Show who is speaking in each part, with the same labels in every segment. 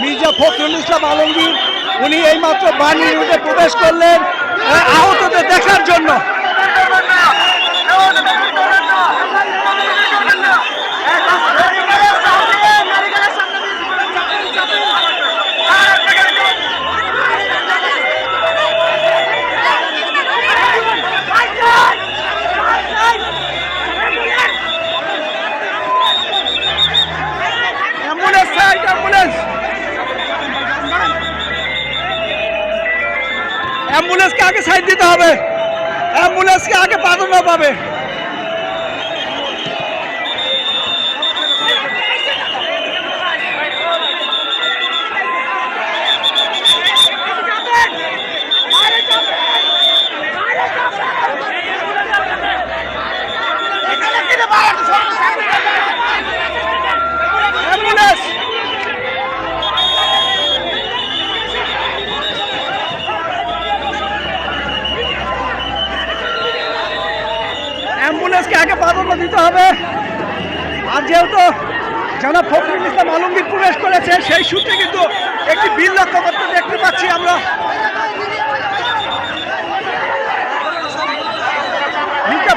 Speaker 1: মির্জা ফখরুল ইসলাম আলমগীর উনি এইমাত্র বাণী রুটে প্রবেশ করলেন। অ্যাম্বুলেন্সকে আগে সাইড দিতে হবে। অ্যাম্বুলেন্সকে আগে প্রাধান্য পাবে। অ্যাম্বুলেন্সকে আগে প্রাধান্য দিতে হবে। আর যেহেতু জনাব ফখরুল ইসলাম আলমগীর প্রবেশ করেছে, সেই সূত্রে কিন্তু একটি বিল লক্ষ্য করতে দেখতে পাচ্ছি আমরা।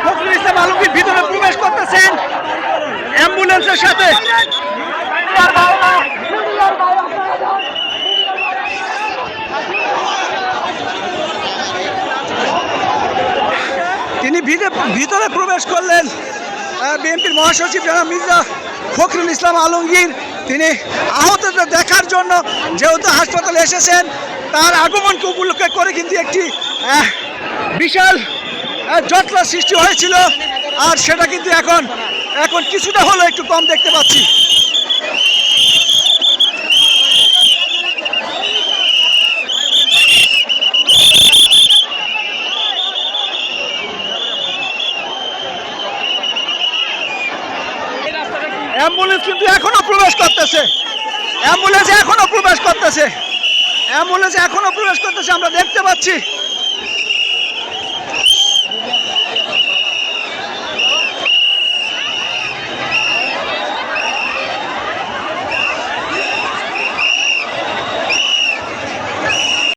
Speaker 1: ফখরুল ইসলাম আলমগীর ভিতরে প্রবেশ করতেছেন। অ্যাম্বুলেন্সের সাথে তিনি ভিতরে প্রবেশ করলেন বিএনপির মহাসচিব জনাব মির্জা ফখরুল ইসলাম আলমগীর। তিনি আহতদের দেখার জন্য যেহেতু হাসপাতালে এসেছেন তার আগমনকে উপলক্ষে করে কিন্তু একটি বিশাল আহ, জটলা সৃষ্টি হয়েছিল। আর সেটা কিন্তু এখন এখন কিছুটা হলেও একটু কম দেখতে পাচ্ছি। অ্যাম্বুলেন্স কিন্তু এখনও প্রবেশ করতেছে। অ্যাম্বুলেন্স এখনও প্রবেশ করতেছে। অ্যাম্বুলেন্স এখনও প্রবেশ করতেছে, আমরা দেখতে পাচ্ছি।